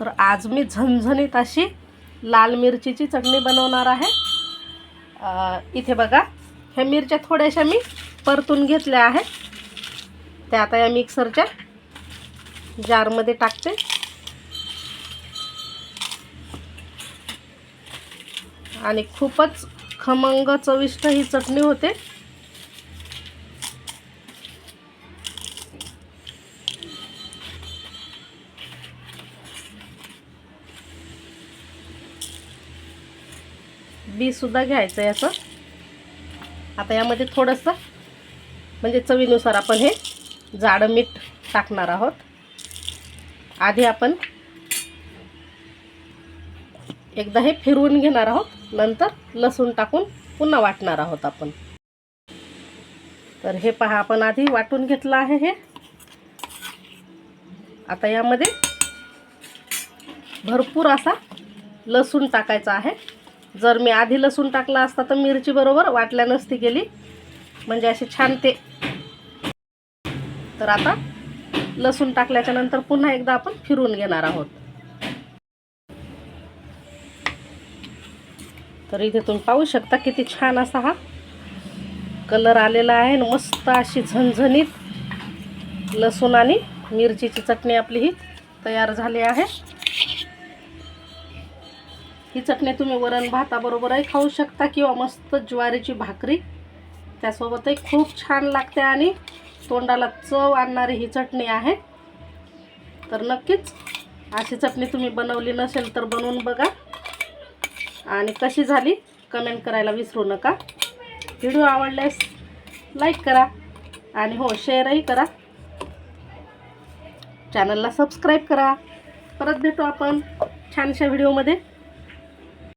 तर आज मी झणझणीत अशी लाल मिरचीची चटणी बनवणार आहे. इथे बघा ह्या मिरच्या थोड्याशा मी परतून घेतल्या आहेत. त्या आता या मिक्सरच्या जारमध्ये टाकते. आणि खूपच खमंग चविष्ट ही चटणी होते. बीसुद्धा घ्यायचं याचं आता यामध्ये थोडंसं म्हणजे चवीनुसार आपण हे जाडं मीठ टाकणार आहोत. आधी आपण एकदा हे फिरवून घेणार आहोत. नंतर लसूण टाकून पुन्हा वाटणार आहोत आपण. तर हे पहा आपण आधी वाटून घेतलं आहे हे. आता यामध्ये भरपूर असा लसूण टाकायचा आहे. जर मी आधी लसूण टाकला असता तर मिरची बरोबर वाटल्या नसती गेली. म्हणजे असे छान ते. तर आता लसूण टाकल्याच्या नंतर पुन्हा एकदा आपण फिरून घेणार आहोत. तर इथे तुम्ही पाहू शकता किती छान असा हा कलर आलेला आहे आणि मस्त अशी झणझणीत लसूण आणि मिरचीची चटणी आपली ही तयार झाली आहे. ही चटणी तुम्ही वरण भाताबरोबरही खाऊ शकता किंवा मस्त ज्वारीची भाकरी. त्यासोबतही खूप छान लागते आणि तोंडाला चव आणणारी ही चटणी आहे. तर नक्कीच अशी चटणी तुम्ही बनवली नसेल तर बनवून बघा. आणि कशी झाली कमेंट करायला विसरू नका. व्हिडिओ आवडल्यास लाईक करा आणि हो शेअरही करा. चॅनलला सबस्क्राईब करा. परत भेटू आपण छानशा व्हिडिओमध्ये.